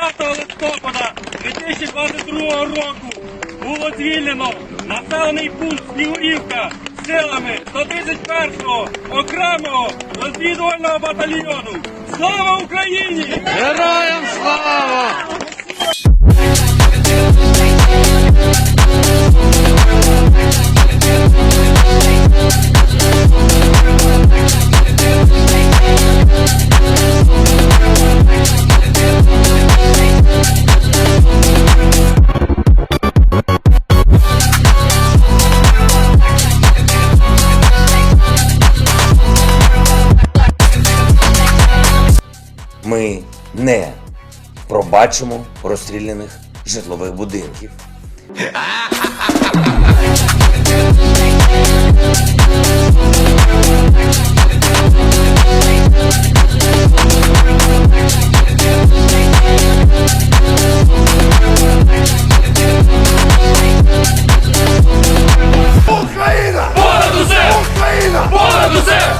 20 листопада 2022 року було звільнено населений пункт Снігурівка силами 131-го окремого розвідувального батальйону. Слава Україні! Героям Ми не пробачимо розстріляних житлових будинків. Україна! Понад усе! Україна! Понад усе!